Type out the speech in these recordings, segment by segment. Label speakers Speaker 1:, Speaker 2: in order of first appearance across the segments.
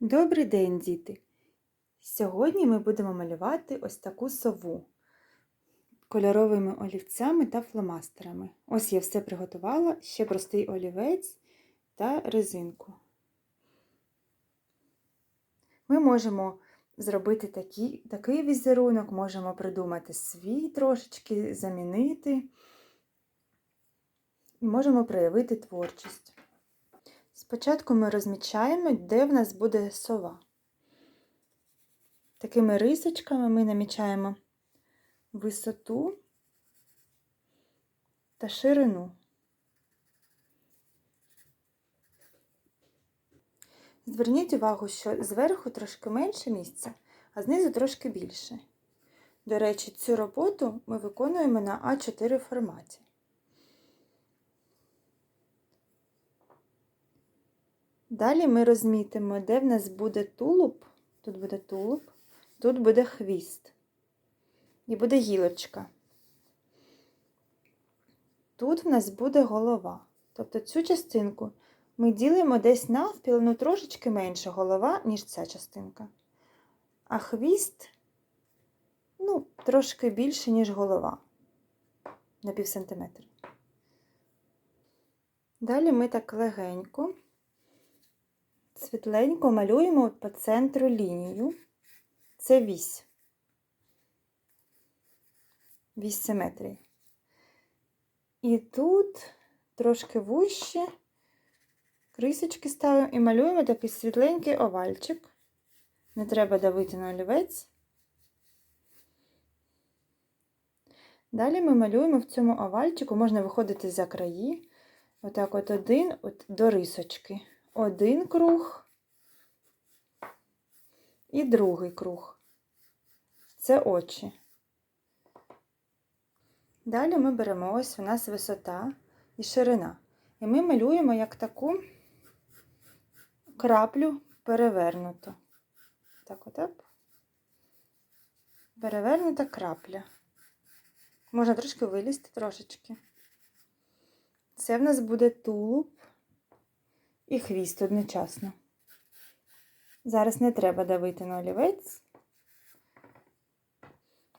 Speaker 1: Добрий день, діти! Сьогодні ми будемо малювати ось таку сову кольоровими олівцями та фломастерами. Ось я все приготувала, ще простий олівець та резинку. Ми можемо зробити такий, такий візерунок, можемо придумати свій трошечки, замінити і можемо проявити творчість. Спочатку ми розмічаємо, де в нас буде сова. Такими рисочками ми намічаємо висоту та ширину. Зверніть увагу, що зверху трошки менше місця, а знизу трошки більше. До речі, цю роботу ми виконуємо на А4 форматі. Далі ми розмітимо, де в нас буде тулуб, тут буде тулуб, тут буде хвіст і буде гілочка. Тут в нас буде голова. Тобто цю частинку ми ділимо десь навпіл, ну трошечки менше голова, ніж ця частинка. А хвіст, ну, трошки більше, ніж голова. На пів сантиметра. Далі ми так легенько світленько малюємо по центру лінію. Це вісь. Вісь симетрії. І тут трошки вужче крисочки ставимо і малюємо такий світленький овальчик. Не треба давити на олівець. Далі ми малюємо в цьому овальчику, можна виходити за краї, отак от один от до рисочки один круг і другий круг. Це очі. Далі ми беремо ось у нас висота і ширина. І ми малюємо як таку краплю перевернуту. Так, отак. Перевернута крапля. Можна трошки вилізти трошечки. Це в нас буде тулуб і хвіст одночасно. Зараз не треба давити на олівець.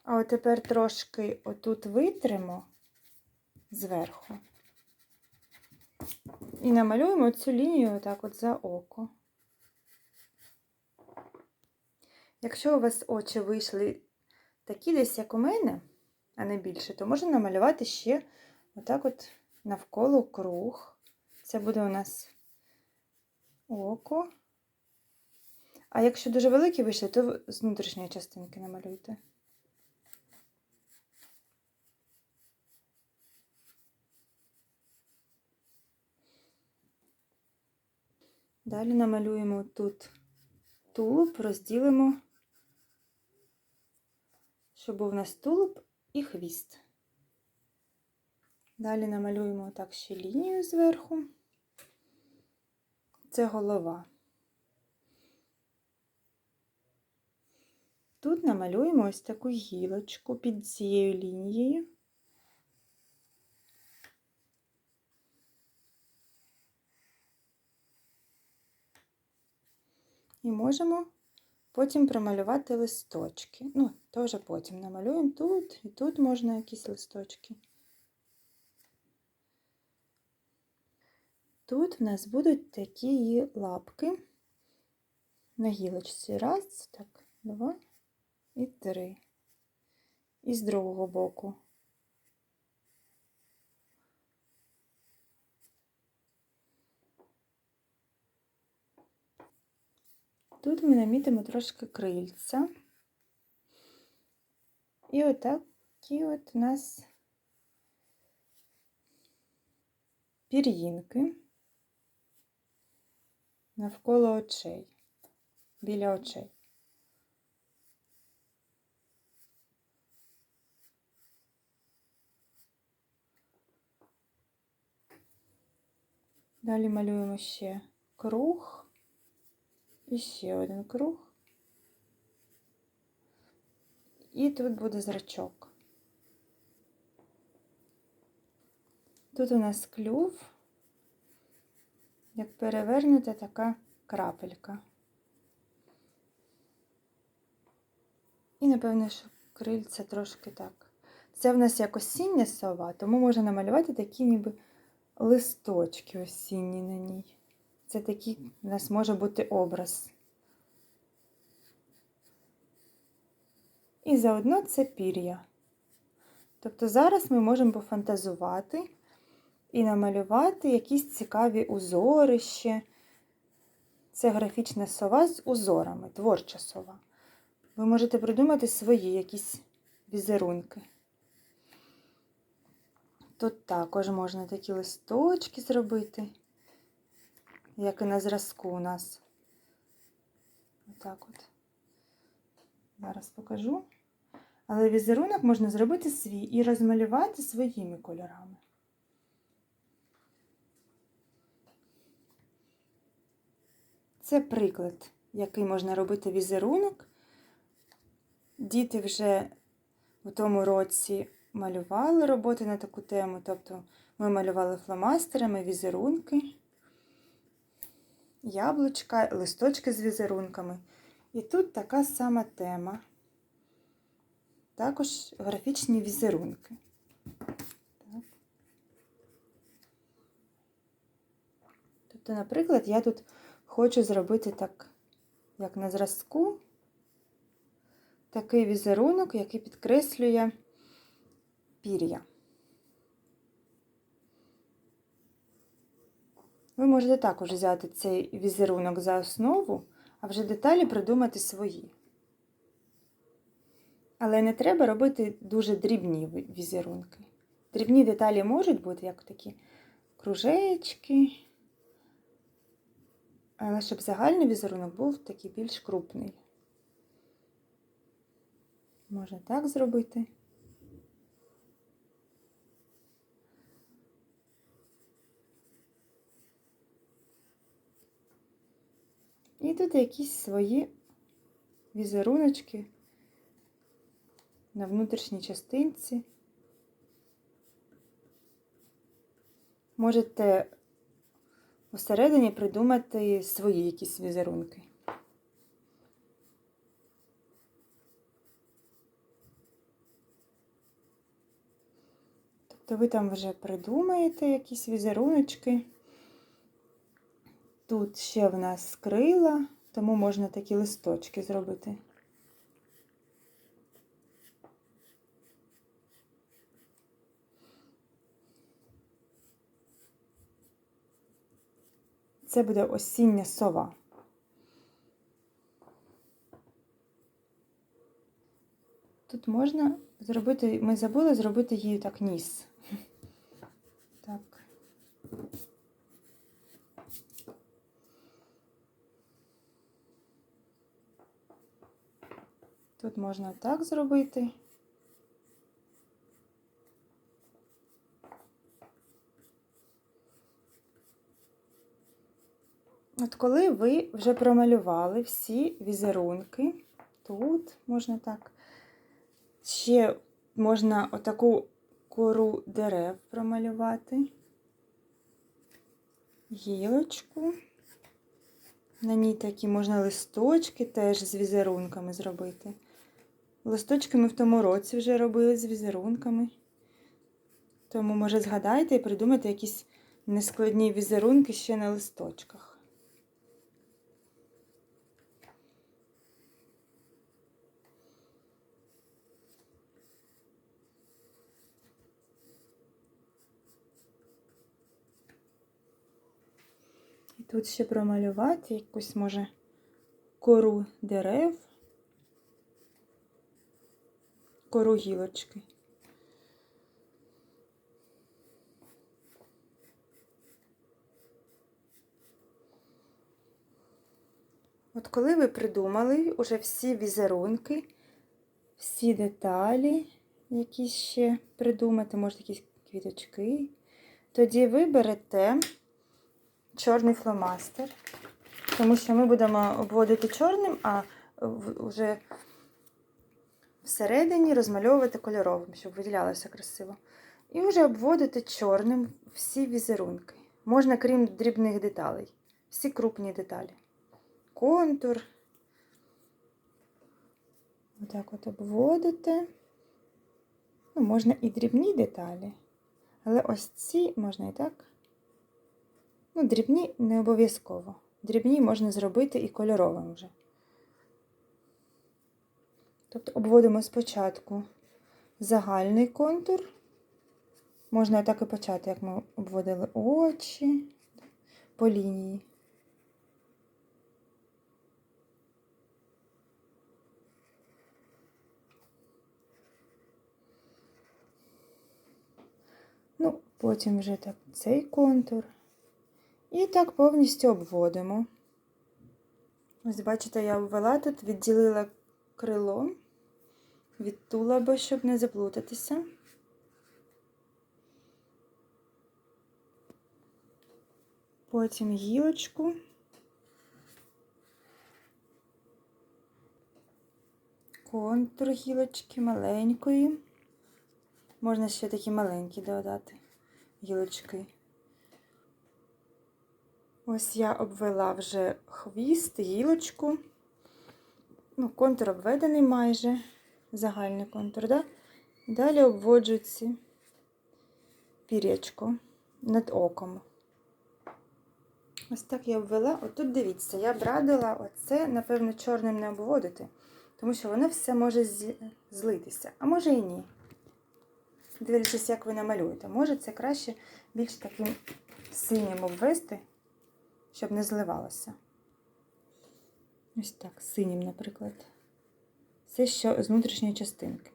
Speaker 1: А от тепер трошки отут витримо зверху і намалюємо цю лінію отак от за око. Якщо у вас очі вийшли такі десь, як у мене, а не більше, то можна намалювати ще отак от навколо круг. Це буде у нас око. А якщо дуже великі вийшли, то з внутрішньої частинки намалюйте. Далі намалюємо тут тулуб, розділимо, щоб був у нас тулуб і хвіст. Далі намалюємо так ще лінію зверху це голова. Тут намалюємо ось таку гілочку під цією лінією. І можемо потім промалювати листочки. Ну, теж потім намалюємо тут і тут можна якісь листочки. Тут в нас будуть такі лапки на гілочці. Раз, так, два і три. І з другого боку. Тут ми намітимо трошки крильця. І отак і от у нас пір'їнки навколо очей, біля очей. Далі малюємо ще круг і ще один круг. І тут буде зрачок. Тут у нас клюв як перевернете така крапелька. І, напевно, що крильця трошки так. Це в нас як осіння сова, тому можна намалювати такі ніби листочки осінні на ній. Це такий у нас може бути образ. І заодно це пір'я. Тобто зараз ми можемо пофантазувати, і намалювати якісь цікаві узорище. Це графічна сова з узорами, творча сова. Ви можете придумати свої якісь візерунки. Тут також можна такі листочки зробити, як і на зразку у нас. Отак от. Зараз покажу. Але візерунок можна зробити свій і розмалювати своїми кольорами. Це приклад, який можна робити візерунок. Діти вже у тому році малювали роботи на таку тему, тобто ми малювали фломастерами візерунки, яблучка, листочки з візерунками. І тут така сама тема. Також графічні візерунки. Тобто, наприклад, я тут хочу зробити так, як на зразку, такий візерунок, який підкреслює пір'я. Ви можете також взяти цей візерунок за основу, а вже деталі придумати свої. Але не треба робити дуже дрібні візерунки. Дрібні деталі можуть бути, як такі кружечки. Але щоб загальний візерунок був такий більш крупний. Можна так зробити. І тут якісь свої візеруночки на внутрішній частинці. Можете усередині придумати свої якісь візерунки. Тобто ви там вже придумаєте якісь візеруночки. Тут ще в нас крила, тому можна такі листочки зробити. Це буде осіння сова. Тут можна зробити, ми забули зробити її так ніс. Так. Тут можна так зробити. От коли ви вже промалювали всі візерунки, тут можна так, ще можна отаку кору дерев промалювати, гілочку. На ній такі можна листочки теж з візерунками зробити. Листочки ми в тому році вже робили з візерунками. Тому, може, згадайте і придумайте якісь нескладні візерунки ще на листочках. І тут ще промалювати якусь, може, кору дерев, кору гілочки. От коли ви придумали уже всі візерунки, всі деталі, які ще придумати, може якісь квіточки, тоді ви берете чорний фломастер, тому що ми будемо обводити чорним, а вже всередині розмальовувати кольоровим, щоб виділялося красиво. І вже обводити чорним всі візерунки. Можна, крім дрібних деталей, всі крупні деталі. Контур. Отак от обводите. Ну, можна і дрібні деталі, але ось ці можна і так. Ну, дрібні не обов'язково. Дрібні можна зробити і кольоровим вже. Тобто обводимо спочатку загальний контур. Можна так і почати, як ми обводили очі по лінії. Ну, потім вже так цей контур. І так повністю обводимо. Ось, бачите, я обвела тут, відділила крило від тулаба, щоб не заплутатися. Потім гілочку. Контур гілочки маленької. Можна ще такі маленькі додати гілочки. Ось я обвела вже хвіст, гілочку. Ну, контур обведений майже, загальний контур, да? Далі обводжу ці пірячку над оком. Ось так я обвела. Отут дивіться, я б радила оце, напевно, чорним не обводити, тому що воно все може злитися, а може і ні. Дивлячись, як ви намалюєте. Може це краще більш таким синім обвести, щоб не зливалося. Ось так, синім, наприклад. Це що з внутрішньої частинки.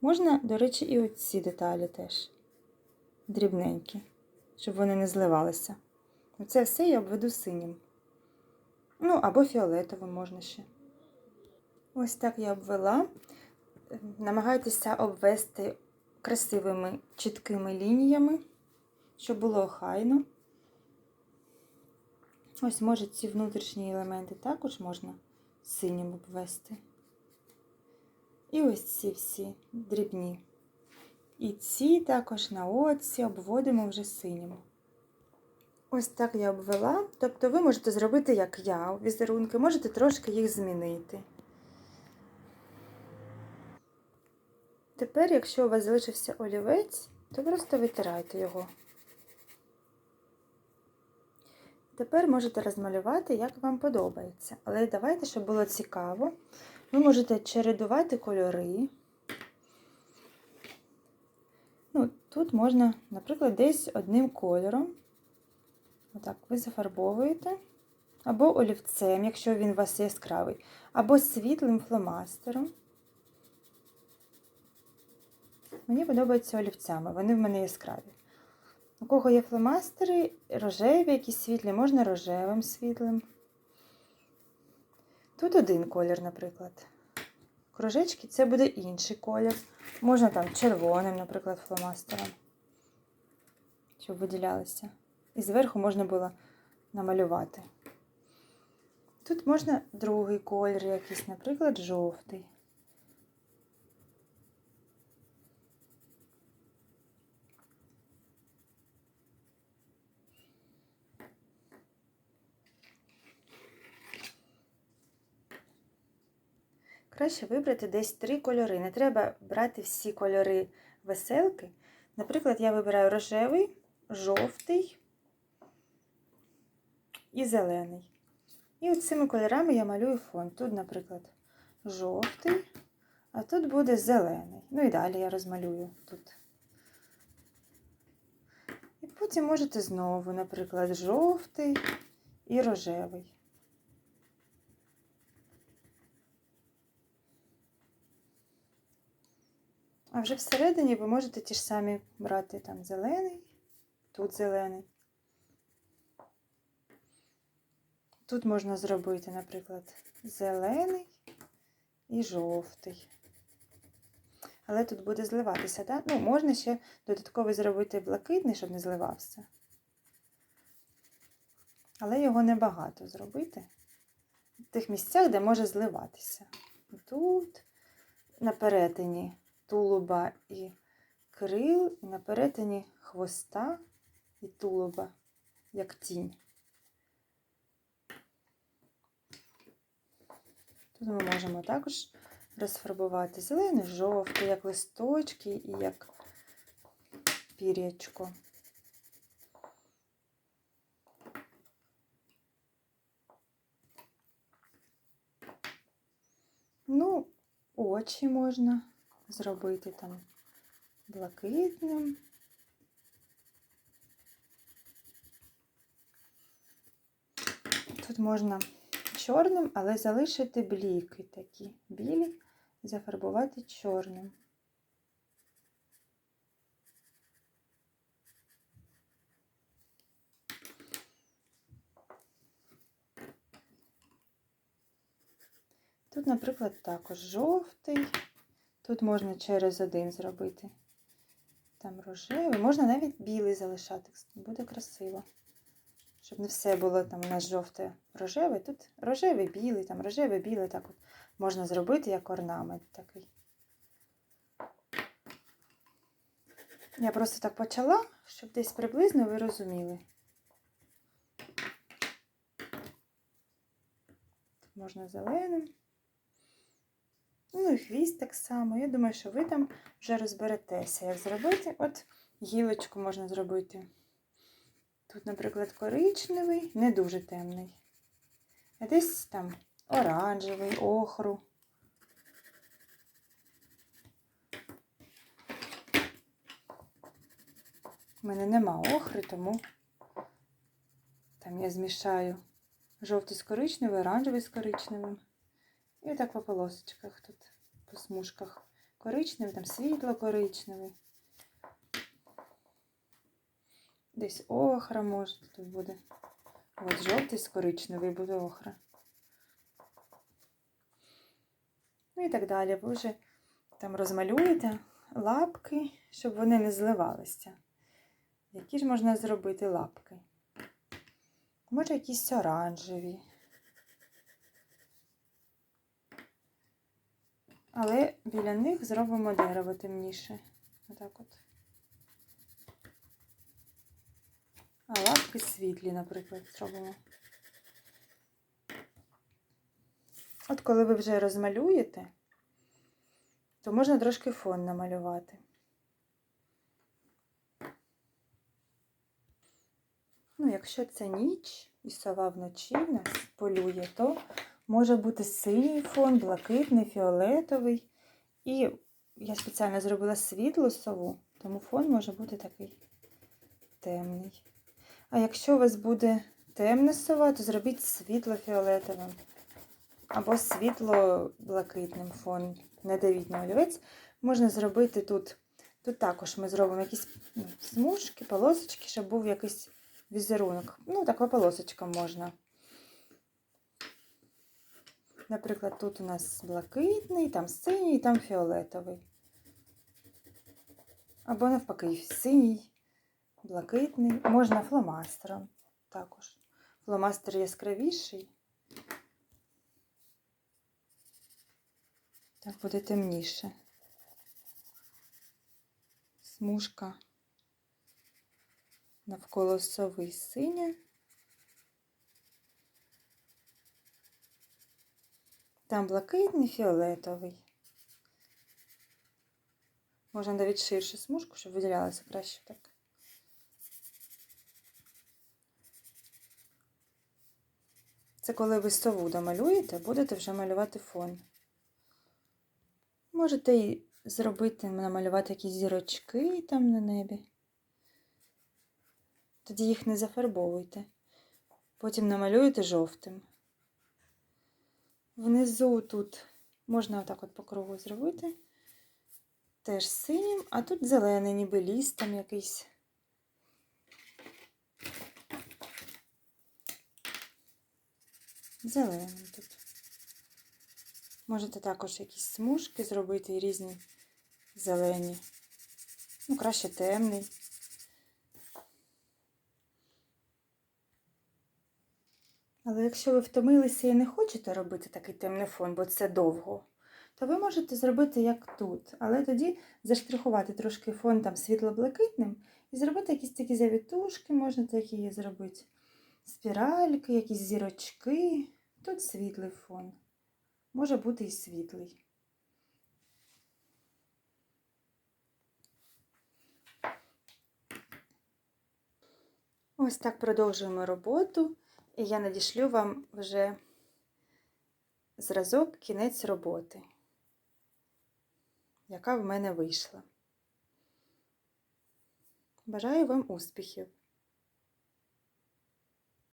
Speaker 1: Можна, до речі, і оці деталі теж дрібненькі, щоб вони не зливалися. Оце все я обведу синім. Ну, або фіолетовим можна ще. Ось так я обвела. Намагайтеся обвести красивими чіткими лініями, щоб було охайно. Ось, може, ці внутрішні елементи також можна синім обвести. І ось ці всі дрібні. І ці також на оці обводимо вже синім. Ось так я обвела. Тобто ви можете зробити, як я, візерунки, можете трошки їх змінити. Тепер, якщо у вас залишився олівець, то просто витирайте його. Тепер можете розмалювати, як вам подобається. Але давайте, щоб було цікаво, ви можете чередувати кольори. Ну, Тут можна, наприклад, десь одним кольором. Отак, ви зафарбовуєте. Або олівцем, якщо він у вас яскравий, або світлим фломастером. Мені подобаються олівцями, вони в мене яскраві. У кого є фломастери, рожеві, якісь світлі, можна рожевим світлим. Тут один колір, наприклад. Кружечки це буде інший колір. Можна там червоним, наприклад, фломастером, щоб виділялися. І зверху можна було намалювати. Тут можна другий колір якийсь, наприклад, жовтий. Краще вибрати десь три кольори. Не треба брати всі кольори веселки. Наприклад, я вибираю рожевий, жовтий і зелений. І от цими кольорами я малюю фон. Тут, наприклад, жовтий, а тут буде зелений. Ну і далі я розмалюю тут. І потім можете знову, наприклад, жовтий і рожевий. А вже всередині ви можете ті ж самі брати там зелений, тут зелений. Тут можна зробити, наприклад, зелений і жовтий. Але тут буде зливатися, так? Ну, можна ще додатково зробити блакитний, щоб не зливався. Але його небагато зробити. В тих місцях, де може зливатися. Тут, на перетині тулуба і крил, і на перетині хвоста і тулуба, як тінь. Тут ми можемо також розфарбувати. Зелений, жовтий, як листочки і як пір'ячко. Ну, очі можна зробити там блакитним. Тут можна чорним, але залишити бліки такі білі, зафарбувати чорним. Тут, наприклад, також жовтий. Тут можна через один зробити. Там рожевий. Можна навіть білий залишати. Буде красиво. Щоб не все було там у нас жовте рожеве. Тут рожевий, білий, там рожевий, білий. Так от можна зробити як орнамент такий. Я просто так почала, щоб десь приблизно ви розуміли. Тут можна зеленим. Ну і хвіст так само. Я думаю, що ви там вже розберетеся, як зробити. От гілочку можна зробити. Тут, наприклад, коричневий, не дуже темний. А десь там оранжевий, охру. У мене нема охри, тому там я змішаю жовтий з коричневим, оранжевий з коричневим. І отак по полосочках тут, по смужках. Коричневий, там світло коричневий. Десь охра може тут буде. От жовтий з коричневий буде охра. Ну і так далі. Ви вже там розмалюєте лапки, щоб вони не зливалися. Які ж можна зробити лапки? Може, якісь оранжеві. Але біля них зробимо дерево темніше. Отак от. А лапки світлі, наприклад, зробимо. От коли ви вже розмалюєте, то можна трошки фон намалювати. Ну, якщо це ніч і сова вночі нас полює, то може бути синій фон, блакитний, фіолетовий. І я спеціально зробила світлу сову, тому фон може бути такий темний. А якщо у вас буде темна сова, то зробіть світло-фіолетовим або світло-блакитним фон. Не давіть на. Можна зробити тут. Тут також ми зробимо якісь смужки, полосочки, щоб був якийсь візерунок. Ну, така полосочка можна. Наприклад, тут у нас блакитний, там синій, там фіолетовий. Або навпаки, синій, блакитний. Можна фломастером також. Фломастер яскравіший. Так буде темніше. Смужка навколо сови синя. Там блакитний, фіолетовий. Можна навіть ширшу смужку, щоб виділялося краще так. Це коли ви сову домалюєте, будете вже малювати фон. Можете і зробити, намалювати якісь зірочки там на небі. Тоді їх не зафарбовуйте. Потім намалюєте жовтим. Внизу тут можна отак от по кругу зробити. Теж синім, а тут зелений, ніби ліс там якийсь. Зеленим тут. Можете також якісь смужки зробити різні зелені. Ну, краще темний. Але якщо ви втомилися і не хочете робити такий темний фон, бо це довго, то ви можете зробити як тут. Але тоді заштрихувати трошки фон там світло-блакитним і зробити якісь такі завітушки, можна такі зробити. Спіральки, якісь зірочки. Тут світлий фон. Може бути і світлий. Ось так продовжуємо роботу і я надішлю вам вже зразок кінець роботи, яка в мене вийшла. Бажаю вам успіхів!